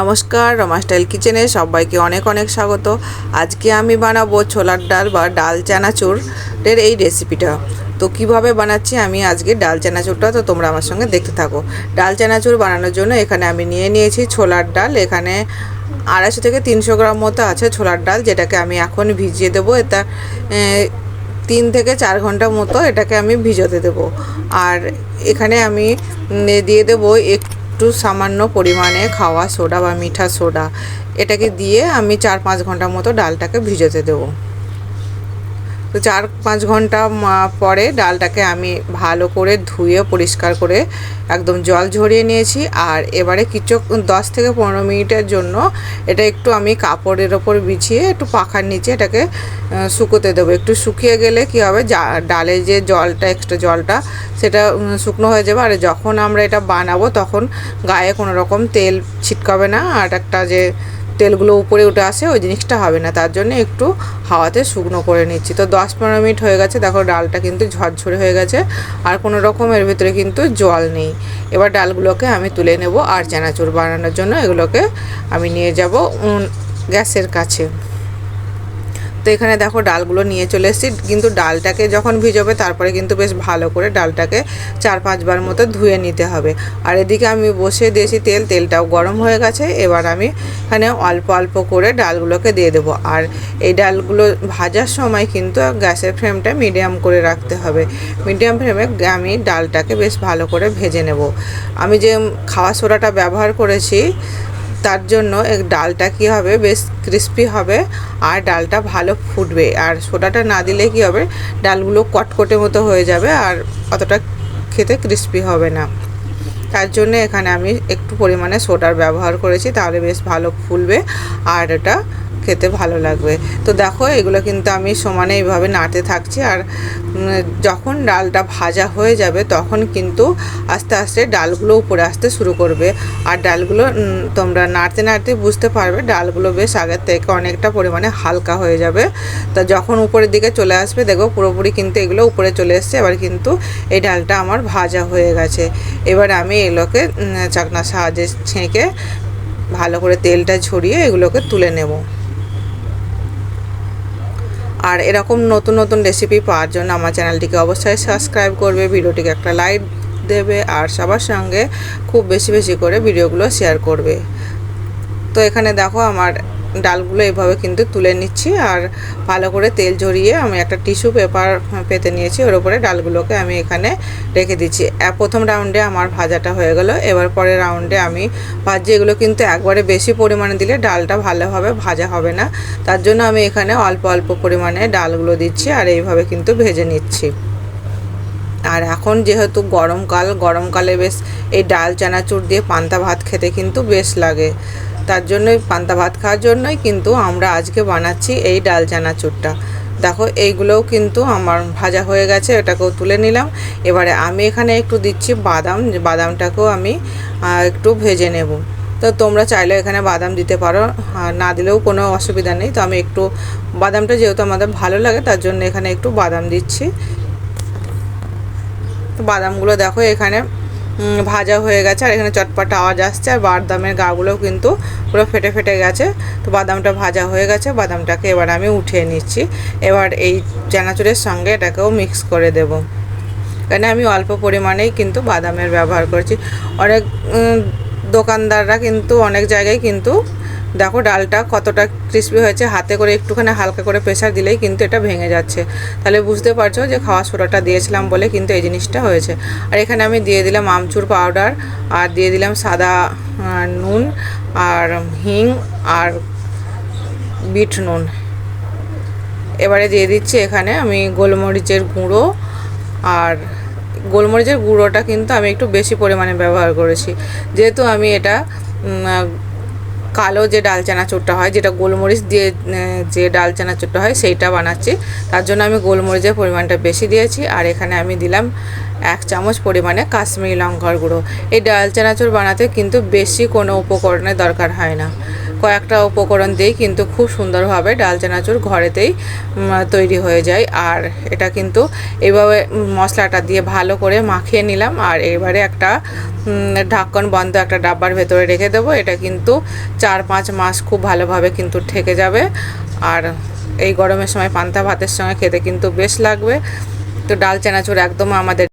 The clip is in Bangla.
নমস্কার, রমা স্টাইল কিচেনে সবাইকে অনেক অনেক স্বাগত। আজকে আমি বানাবো ছোলার ডাল বা ডাল চানাচুরের এই রেসিপিটা। তো কীভাবে বানাচ্ছি আমি আজকে ডাল চানাচুরটা, তো তোমরা আমার সঙ্গে দেখতে থাকো। ডাল চানাচুর বানানোর জন্য এখানে আমি নিয়ে নিয়েছি ছোলার ডাল। এখানে আড়াইশো থেকে তিনশো গ্রাম মতো আছে ছোলার ডাল, যেটাকে আমি এখন ভিজিয়ে দেবো। এটা তিন থেকে চার ঘণ্টা মতো এটাকে আমি ভিজোতে দেব। আর এখানে আমি দিয়ে দেবো একটু সামান্য পরিমাণে খাওয়া সোডা বা মিঠা সোডা। এটাকে দিয়ে আমি চার পাঁচ ঘণ্টা মতো ডালটাকে ভিজোতে দেবো। তো চার পাঁচ ঘণ্টা পরে ডালটাকে আমি ভালো করে ধুয়ে, পরিষ্কার করে একদম জল ঝরিয়ে নিয়েছি। আর এবারে কিছু, দশ থেকে পনেরো মিনিটের জন্য এটা একটু আমি কাপড়ের ওপর বিছিয়ে একটু পাখার নিচে এটাকে শুকোতে দেবো। একটু শুকিয়ে গেলে কী হবে ডালে যে জলটা এক্সট্রা জলটা, সেটা শুকনো হয়ে যাবে। আর যখন আমরা এটা বানাবো, তখন গায়ে কোনো রকম তেল ছিটকাবে না। আর একটা যে তেলগুলো উপরে উঠে আসে, ওই জিনিসটা হবে না। তার জন্য একটু হাওয়াতে শুকনো করে নিচ্ছি। তো দশ পনেরো মিনিট হয়ে গেছে, দেখো ডালটা কিন্তু ঝরঝরে হয়ে গেছে, আর কোনো রকম এর ভিতরে কিন্তু জল নেই। এবার ডালগুলোকে আমি তুলে নেব আর চানাচুর বানানোর জন্য, এগুলোকে আমি নিয়ে যাব গ্যাসের কাছে। তো এখানে দেখো ডালগুলো নিয়ে চলে এসেছি। কিন্তু ডালটাকে যখন ভিজোবে, তারপরে কিন্তু বেশ ভালো করে ডালটাকে চার পাঁচবার মতো ধুয়ে নিতে হবে। আর এদিকে আমি বসে দিয়েছি তেল, তেলটাও গরম হয়ে গেছে। এবার আমি এখানে অল্প অল্প করে ডালগুলোকে দিয়ে দেবো। আর এই ডালগুলো ভাজার সময় কিন্তু গ্যাসের ফ্লেমটা মিডিয়াম করে রাখতে হবে। মিডিয়াম ফ্লেমে আমি ডালটাকে বেশ ভালো করে ভেজে নেব। আমি যে খাওয়া সোডাটা ব্যবহার করেছি তার জন্য ডালটা কী হবে? বেশ ক্রিস্পি হবে আর ডালটা ভালো ফুটবে। আর সোডাটা না দিলে কি হবে? ডালগুলো কটকটে মতো হয়ে যাবে আর অতটা খেতে ক্রিস্পি হবে না। তার জন্য এখানে আমি একটু পরিমাণে সোডার ব্যবহার করেছি, তাহলে বেশ ভালো ফুলবে। আর এটা খেতে ভালো লাগবে। তো দেখো, এগুলো কিন্তু আমি সমানে এইভাবে নাড়তে থাকছি আর যখন ডালটা ভাজা হয়ে যাবে তখন কিন্তু আস্তে আস্তে ডালগুলো উপরে আসতে শুরু করবে। আর ডালগুলো তোমরা নাড়তে নাড়তে বুঝতে পারবে, ডালগুলো বেশ আগের থেকে অনেকটা পরিমাণে হালকা হয়ে যাবে। তা যখন উপরের দিকে চলে আসবে, দেখো পুরোপুরি কিন্তু এগুলো উপরে চলে এসছে, এবার কিন্তু এই ডালটা আমার ভাজা হয়ে গেছে। এবার আমি এগুলোকে চাকনার সাহায্যে ছেঁকে ভালো করে তেলটা ঝরিয়ে এগুলোকে তুলে নেব। আর এরকম নতুন নতুন রেসিপি পাওয়ার জন্য আমার চ্যানেলটিকে অবশ্যই সাবস্ক্রাইব করবে, ভিডিওটিকে একটা লাইক দেবে আর সবার সঙ্গে খুব বেশি বেশি করে ভিডিওগুলো শেয়ার করবে। তো এখানে দেখো আমার ডালগুলো এভাবে কিন্তু তুলে নিচ্ছি আর ভালো করে তেল ঝরিয়ে আমি একটা টিস্যু পেপার পেতে নিয়েছি, ওর উপরে ডালগুলোকে আমি এখানে রেখে দিচ্ছি। প্রথম রাউন্ডে আমার ভাজাটা হয়ে গেল, এবার পরের রাউন্ডে আমি ভাজি এগুলো কিন্তু একবারে বেশি পরিমাণে দিলে ডালটা ভালোভাবে ভাজা হবে না। তার জন্য আমি এখানে অল্প অল্প পরিমাণে ডালগুলো দিচ্ছি আর এইভাবে কিন্তু ভেজে নিচ্ছি। আর এখন যেহেতু গরমকাল, গরমকালে বেশ এই ডাল, চানাচুর দিয়ে পান্তা ভাত খেতে কিন্তু বেশ লাগে। তার জন্যই পান্তা ভাত খাওয়ার জন্যই কিন্তু আমরা আজকে বানাচ্ছি এই ডাল, চানাচুরটা। দেখো, এইগুলোও কিন্তু আমার ভাজা হয়ে গেছে, এটাকেও তুলে নিলাম। এবারে আমি এখানে একটু দিচ্ছি বাদাম বাদামটাকেও আমি একটু ভেজে নেব। তো তোমরা চাইলে এখানে বাদাম দিতে পারো না দিলেও কোনো অসুবিধা নেই। তো আমি একটু, বাদামটা যেহেতু আমাদের ভালো লাগে, তার জন্য এখানে একটু বাদাম দিচ্ছি। বাদামগুলো দেখো এখানে ভাজা হয়ে গেছে, আর এখানে চটপটা আওয়াজ আসছে, আর বাদামের গাগুলোও কিন্তু পুরো ফেটে ফেটে গেছে। তো বাদামটা ভাজা হয়ে গেছে, বাদামটাকে এবার আমি উঠিয়ে নিচ্ছি। এবার এই চানাচুরের সঙ্গে এটাকেও মিক্স করে দেব। এখানে আমি অল্প পরিমাণেই কিন্তু বাদামের ব্যবহার করছি। অনেক দোকানদাররা কিন্তু অনেক জায়গায় কিন্তু দেখো ডালটা কতটা ক্রিস্পি হয়েছে, হাতে করে একটুখানি হালকা করে প্রেশার দিলেই কিন্তু এটা ভেঙে যাচ্ছে। তাহলে বুঝতে পারছ যে খাওয়া সোডাটা দিয়েছিলাম বলে কিন্তু এই জিনিসটা হয়েছে। আর এখানে আমি দিয়ে দিলাম আমচুর পাউডার আর দিয়ে দিলাম সাদা নুন, আর হিং, আর বিট নুন। এবারে দিয়ে দিচ্ছি এখানে আমি গোলমরিচের গুঁড়ো, আর গোলমরিচের গুঁড়োটা কিন্তু আমি একটু বেশি পরিমাণে ব্যবহার করেছি। যেহেতু আমি এটা কালো যে ডাল চানা চানাচুরটা হয়, যেটা গোলমরিচ দিয়ে যে ডাল চানা চানাচুরটা হয়, সেইটা বানাচ্ছি। তার জন্য আমি গোলমরিচের পরিমাণটা বেশি দিয়েছি, আর এখানে আমি দিলাম এক চামচ পরিমাণে কাশ্মীরি লঙ্কার গুঁড়ো। এই ডাল চানাচুর বানাতে কিন্তু বেশি কোনো উপকরণের দরকার হয় না। কয়েকটা উপকরণ দিয়েই কিন্তু খুব সুন্দরভাবে ডাল চানাচুর ঘরেতেই তৈরি হয়ে যায়। আর এটা কিন্তু এইভাবে উম, মশলাটা দিয়ে ভালো করে মাখিয়ে নিলাম। আর এবারে একটা ঢাকন বন্ধ একটা ডাব্বার ভেতরে রেখে দেবো। এটা কিন্তু চার পাঁচ মাস খুব ভালোভাবে কিন্তু ঠেকে যাবে। আর এই গরমের সময় পান্তা ভাতের সঙ্গে খেতে কিন্তু বেশ লাগবে। তো ডাল চানাচুর একদম আমাদের